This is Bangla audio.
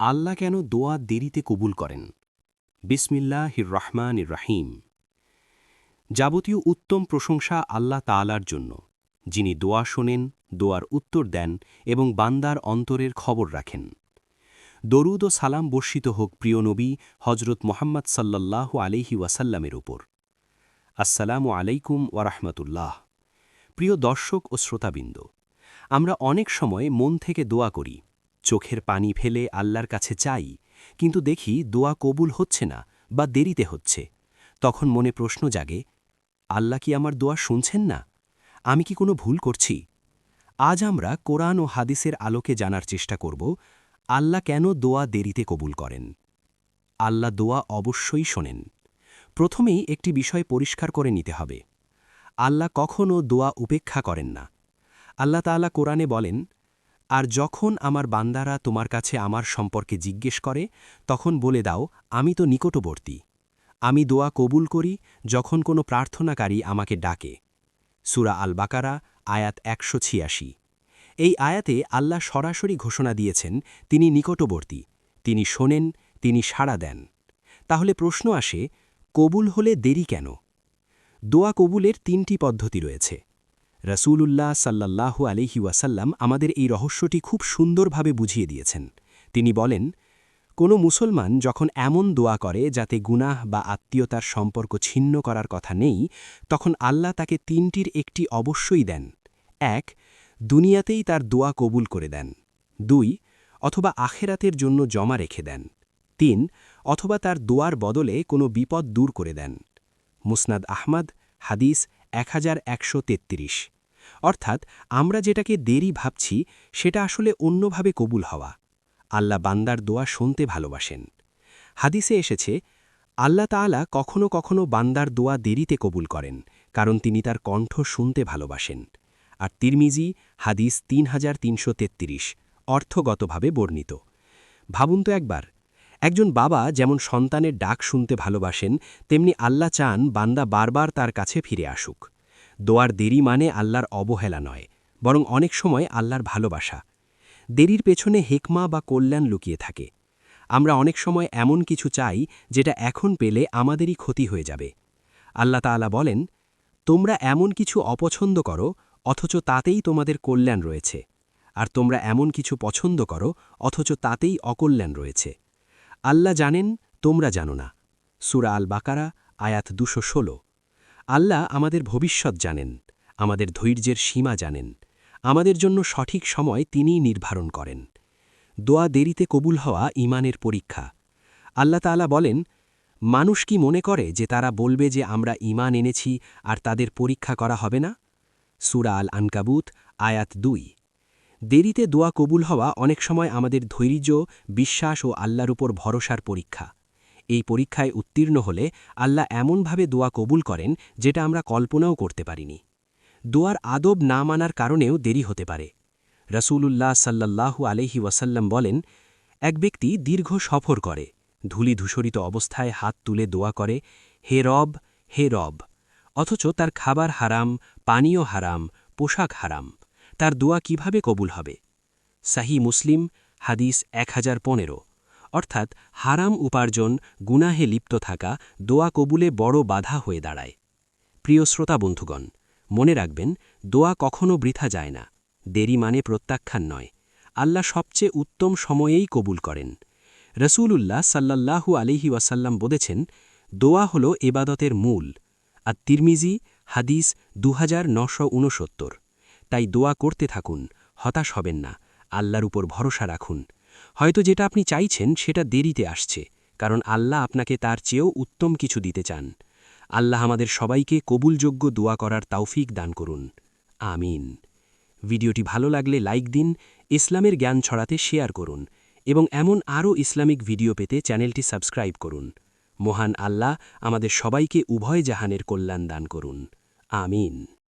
আল্লাহ কেন দোয়া দেরিতে কবুল করেন? বিসমিল্লাহ রহমান রাহিম যাবতীয় উত্তম প্রশংসা আল্লাহ তালার জন্য, যিনি দোয়া শোনেন, দোয়ার উত্তর দেন এবং বান্দার অন্তরের খবর রাখেন। দরুদ ও সালাম বর্ষিত হোক প্রিয় নবী হজরত মোহাম্মদ সাল্লাল্লাহু আলহি ওয়াসাল্লামের উপর। আসসালামু আলাইকুম ওয়ারহমতুল্লাহ প্রিয় দর্শক ও শ্রোতাবিন্দ, আমরা অনেক সময় মন থেকে দোয়া করি চোখের পানি ফেলে আল্লাহর কাছে চাই, কিন্তু দেখি দোয়া কবুল হচ্ছে না বা দেরিতে হচ্ছে। তখন মনে প্রশ্ন জাগে, আল্লাহ কি আমার দোয়া শুনছেন না? আমি কি কোনো ভুল করছি? আজ আমরা কোরআন ও হাদিসের আলোকে জানার চেষ্টা করব, আল্লাহ কেন দোয়া দেরিতে কবুল করেন? আল্লাহ দোয়া অবশ্যই শোনেন। প্রথমেই একটি বিষয় পরিষ্কার করে নিতে হবে। আল্লাহ কখনও দোয়া উপেক্ষা করেন না। আল্লাহ তাআলা কোরআনে বলেন আর যখন আমার বান্দারা তোমার কাছে আমার সম্পর্কে জিজ্ঞেস করে, তখন বলে দাও, আমি তো নিকটবর্তী। আমি দোয়া কবুল করি যখন কোনো প্রার্থনাকারী আমাকে ডাকে। সুরা আল বাকারা আয়াত একশো ছিয়াশি। এই আয়াতে আল্লাহ সরাসরি ঘোষণা দিয়েছেন, তিনি নিকটবর্তী, তিনি শোনেন, তিনি সাড়া দেন। তাহলে প্রশ্ন আসে, কবুল হলে দেরি কেন? দোয়া কবুলের তিনটি পদ্ধতি রয়েছে। রসুলুল্লাহ সাল্লাল্লাহু আলহি ওয়াসাল্লাম আমাদের এই রহস্যটি খুব সুন্দরভাবে বুঝিয়ে দিয়েছেন। তিনি বলেন, কোনো মুসলমান যখন এমন দোয়া করে যাতে গুনাহ বা আত্মীয়তার সম্পর্ক ছিন্ন করার কথা নেই, তখন আল্লাহ তাকে তিনটির একটি অবশ্যই দেন। এক, দুনিয়াতেই তার দোয়া কবুল করে দেন। দুই, অথবা আখেরাতের জন্য জমা রেখে দেন। তিন, অথবা তার দোয়ার বদলে কোনো বিপদ দূর করে দেন। মুসনাদ আহমদ, হাদিস এক হাজার একশো তেত্রিশ। অর্থাৎ আমরা যেটাকে দেরি ভাবছি, সেটা আসলে অন্যভাবে কবুল হওয়া। আল্লাহ বান্দার দোয়া শুনতে ভালোবাসেন। হাদিসে এসেছে, আল্লাহ তাআলা কখনো কখনো বান্দার দোয়া দেরিতে কবুল করেন, কারণ তিনি তার কণ্ঠ শুনতে ভালোবাসেন। আর তিরমিজি, হাদিস তিন হাজার তিনশো তেত্রিশ, অর্থগতভাবে বর্ণিত। ভাবুন তো একবার, একজন বাবা যেমন সন্তানের ডাক শুনতে ভালোবাসেন, তেমনি আল্লাহ চান বান্দা বারবার তার কাছে ফিরে আসুক। দোয়ার দেরি মানে আল্লাহর অবহেলা নয়, বরং অনেক সময় আল্লাহর ভালোবাসা। দেরির পেছনে হেকমা বা কল্যাণ লুকিয়ে থাকে। আমরা অনেক সময় এমন কিছু চাই যেটা এখন পেলে আমাদেরই ক্ষতি হয়ে যাবে। আল্লাহ তাআলা বলেন, তোমরা এমন কিছু অপছন্দ করো, অথচ তাতেই তোমাদের কল্যাণ রয়েছে। আর তোমরা এমন কিছু পছন্দ করো, অথচ তাতেই অকল্যাণ রয়েছে। আল্লাহ জানেন, তোমরা জানো না। সুরা আল বাকারা আয়াত দুশো ষোলো। আল্লাহ আমাদের ভবিষ্যৎ জানেন, আমাদের ধৈর্যের সীমা জানেন, আমাদের জন্য সঠিক সময় তিনিই নির্ধারণ করেন। দোয়া দেরিতে কবুল হওয়া ইমানের পরীক্ষা। আল্লাহ তালা বলেন, মানুষ কি মনে করে যে তারা বলবে যে আমরা ইমান এনেছি আর তাদের পরীক্ষা করা হবে না? সুরা আল আনকাবুত আয়াত দুই। দেরিতে দোয়া কবুল হওয়া অনেক সময় আমাদের ধৈর্য, বিশ্বাস ও আল্লাহর উপর ভরসার পরীক্ষা। এই পরীক্ষায় উত্তীর্ণ হলে আল্লাহ এমনভাবে দোয়া কবুল করেন যেটা আমরা কল্পনাও করতে পারিনি। দোয়ার আদব না মানার কারণেও দেরি হতে পারে। রসুলুল্লাহ সাল্লাল্লাহু আলহি ওয়াসাল্লাম বলেন, এক ব্যক্তি দীর্ঘ সফর করে, ধুলি ধূসরিত অবস্থায় হাত তুলে দোয়া করে, হে রব হে রব অথচ তার খাবার হারাম, পানীয় হারাম, পোশাক হারাম, তার দোয়া কীভাবে কবুল হবে? সাহি মুসলিম, হাদিস এক হাজার পনেরো। অর্থাৎ হারাম উপার্জন, গুনাহে লিপ্ত থাকা, দোয়া কবুলে বড় বাধা হয়ে দাঁড়ায়। প্রিয় শ্রোতা বন্ধুগণ, মনে রাখবেন, দোয়া কখনও বৃথা যায় না, দেরি মানে প্রত্যাখ্যান নয়। আল্লাহ সবচেয়ে উত্তম সময়েই কবুল করেন। রসুলুল্লাহ সাল্লাল্লাহু আলিহি ওয়াসাল্লাম বলেছেন, দোয়া হল এবাদতের মূল। আর তিরমিজি হাদিস দু তাই দোয়া করতে থাকুন, হতাশ হবেন না, আল্লাহর উপর ভরসা রাখুন। হয়তো যেটা আপনি চাইছেন সেটা দেরিতে আসছে, কারণ আল্লাহ আপনাকে তার চেয়েও উত্তম কিছু দিতে চান। আল্লাহ আমাদের সবাইকে কবুলযোগ্য দোয়া করার তাওফিক দান করুন। আমিন। ভিডিওটি ভালো লাগলে লাইক দিন, ইসলামের জ্ঞান ছড়াতে শেয়ার করুন এবং এমন আরও ইসলামিক ভিডিও পেতে চ্যানেলটি সাবস্ক্রাইব করুন। মহান আল্লাহ আমাদের সবাইকে উভয় জাহানের কল্যাণ দান করুন। আমিন।